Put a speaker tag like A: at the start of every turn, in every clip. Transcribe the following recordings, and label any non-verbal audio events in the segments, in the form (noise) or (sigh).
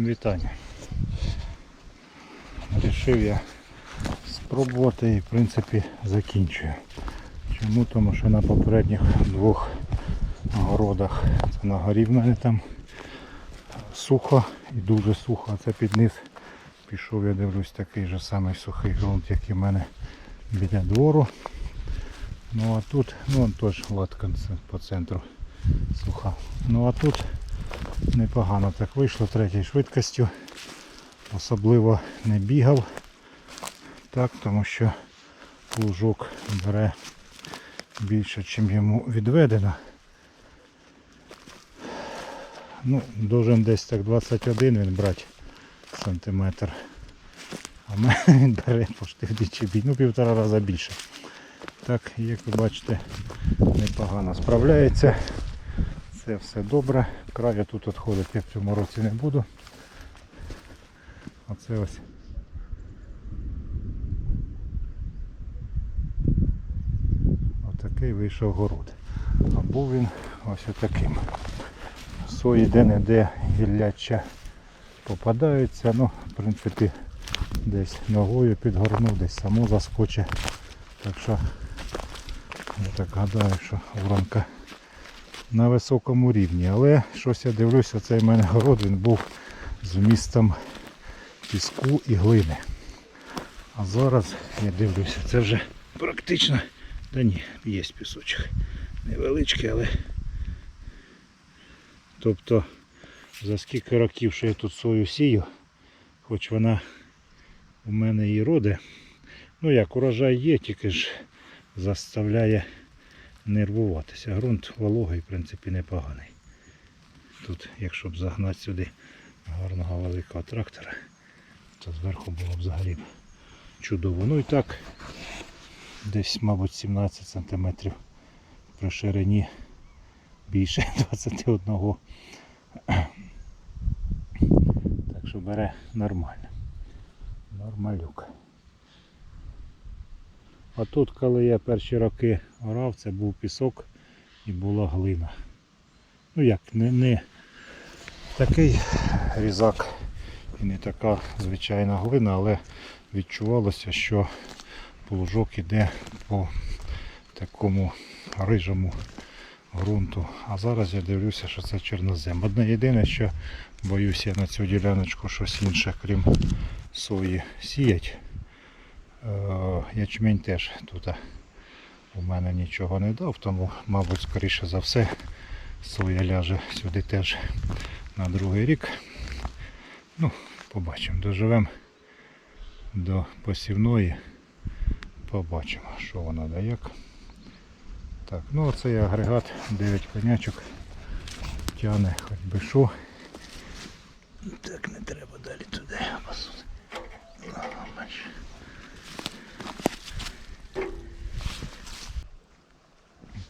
A: Всім вітання. Рішив я спробувати і в принципі закінчую. Чому? Тому що на попередніх двох городах це на горі в мене там сухо і дуже сухо, а це під низ пішов, я дивлюсь, такий же самий сухий ґрунт, як і в мене біля двору. Ну а тут, ну теж латка по центру суха. Ну а тут непогано так вийшло третьою швидкістю. Особливо не бігав так, тому що лужок бере більше, ніж йому відведено. Ну, должен десь так 21 він брати сантиметр. А мене він бере пошти вдвічі більше, ну півтора рази більше. Так, як ви бачите, непогано справляється. Це все добре. Краю тут відходити я в цьому році не буду. Оце ось. Отакий вийшов город. А був він ось отаким. Сої де-не-де гілляча попадаються. Ну, в принципі, десь ногою підгорнув, десь само заскоче. Так що я так гадаю, що воронка на високому рівні. Але щось я дивлюся, цей мене город він був з вмістом піску і глини. А зараз я дивлюся, це вже практично, та ні, є пісочок. Невеличкий, але тобто за скільки років, що я тут сою сію, хоч вона у мене і роде. Ну як, урожай є, тільки ж заставляє нервуватися. Грунт вологий, в принципі, непоганий. Тут, якщо б загнати сюди гарного великого трактора, то зверху було б взагалі чудово. Ну і так, десь, мабуть, 17 см при ширині більше (laughs) 21. Так що бере нормально. Нормалюк. А тут, коли я перші роки орав, це був пісок і була глина. Ну як, не, не такий різак і не така звичайна глина, але відчувалося, що плужок іде по такому рижому ґрунту. А зараз я дивлюся, що це чорнозем. Одне єдине, що боюся на цю діляночку щось інше, крім сої, сіять. Е, Ячмень теж тут у мене нічого не дав, тому, мабуть, скоріше за все, соя ляже сюди теж на другий рік. Ну, побачимо. Доживемо до посівної. Побачимо, що воно дає. як. Так, ну оцей агрегат 9 конячок. Тягне хоч би що. Так, не треба далі туди. посунути. Ну, бач.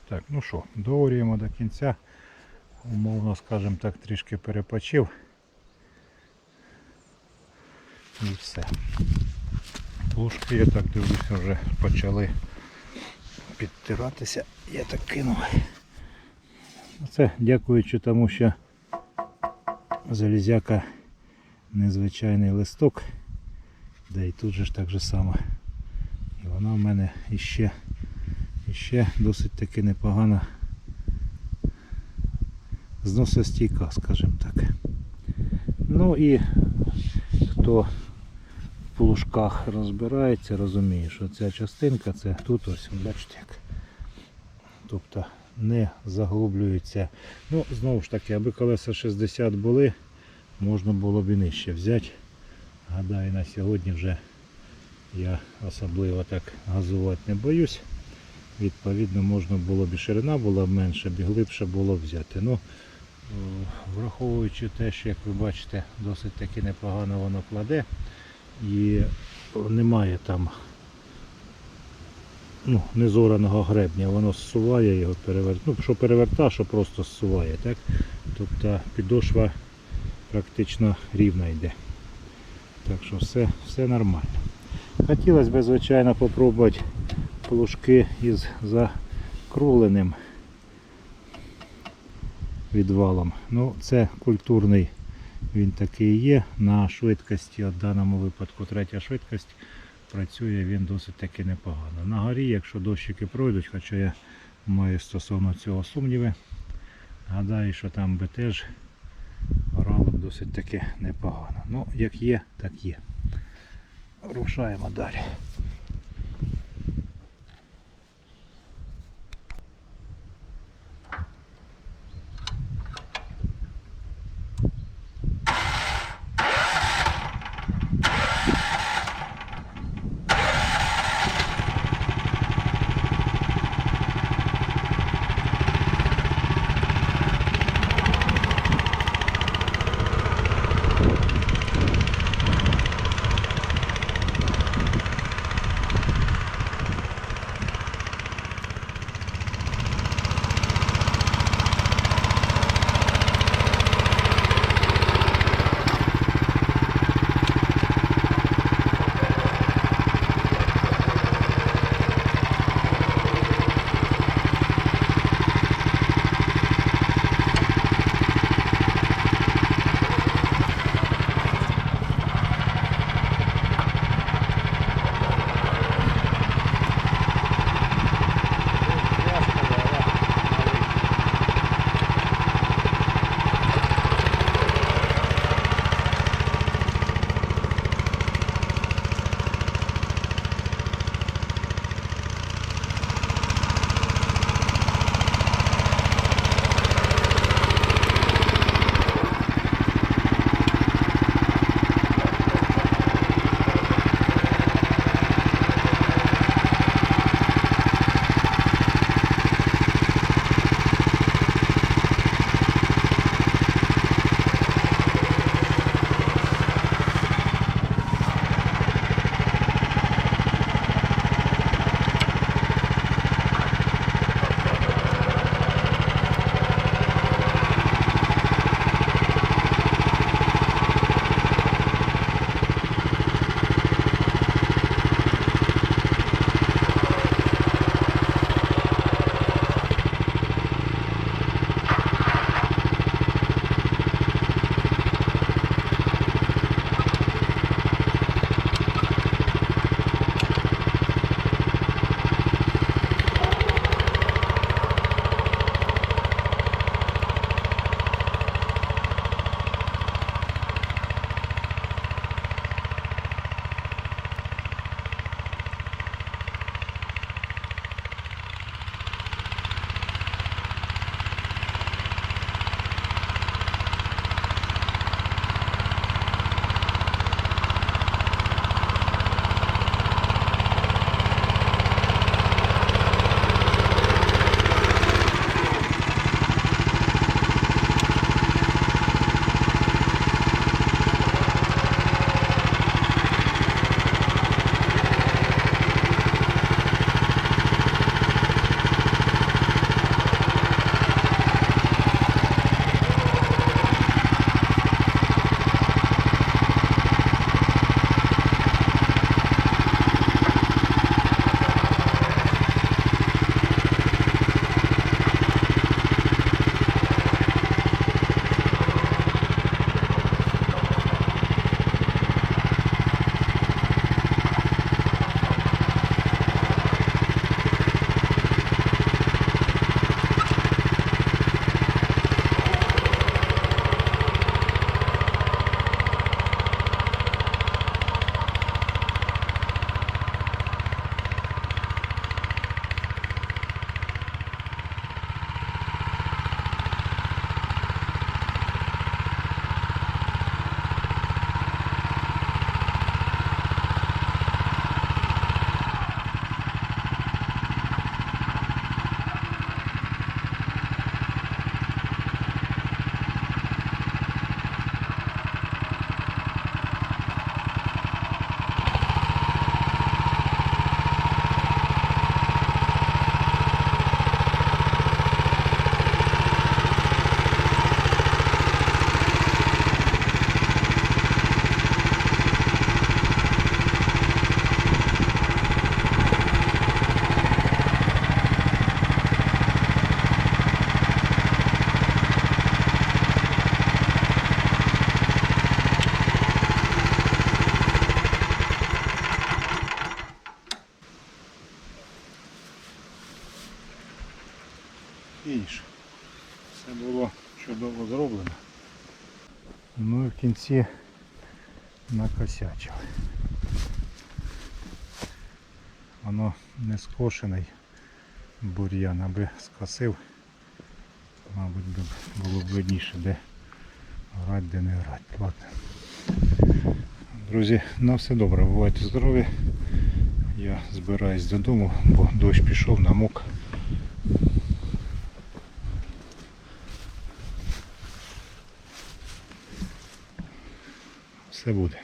A: Так, ну що, доорюємо до кінця. Умовно, скажімо так, трішки перепочив. І все. Плужки, я так дивлюся, вже почали підтиратися. Я так кинув. Це дякуючи тому, що залізяка незвичайний листок. Да і тут же ж так же само. І вона в мене іще, іще досить таки непогана зносостійка, скажімо так. Ну і хто в полушках розбирається, розуміє, що ця частинка це тут ось, бачите як. Тобто не заглублюється. Ну, знову ж таки, аби колеса 60 були, можна було б і нижче взяти. Гадаю, на сьогодні вже я особливо так газувати не боюсь. Відповідно, можна було б і ширина була менша, б і глибше було б взяти. Ну, враховуючи те, що, як ви бачите, досить таки непогано воно кладе і немає там ну, незораного гребня, воно зсуває його, перевер... ну, що переверта, що просто зсуває. Так? Тобто підошва практично рівна йде. Так що все, все нормально. Хотілося б, звичайно, спробувати плужки із закругленим відвалом. Ну, це культурний він такий є. На швидкості, в даному випадку третя швидкість, працює він досить таки непогано. На горі, якщо дощики пройдуть, хоча я маю стосовно цього сумніви, гадаю, що там би теж орало досить таки непогано. Ну, як є, так є. Рушаємо далі. Ну і в накосячили. Воно не скошений бур'ян, аби скосив, мабуть, було б видніше, де грати, де не грати. Ладно. Друзі, на все добре, бувайте здорові. Я збираюсь додому, бо дощ пішов, намок. Все буде.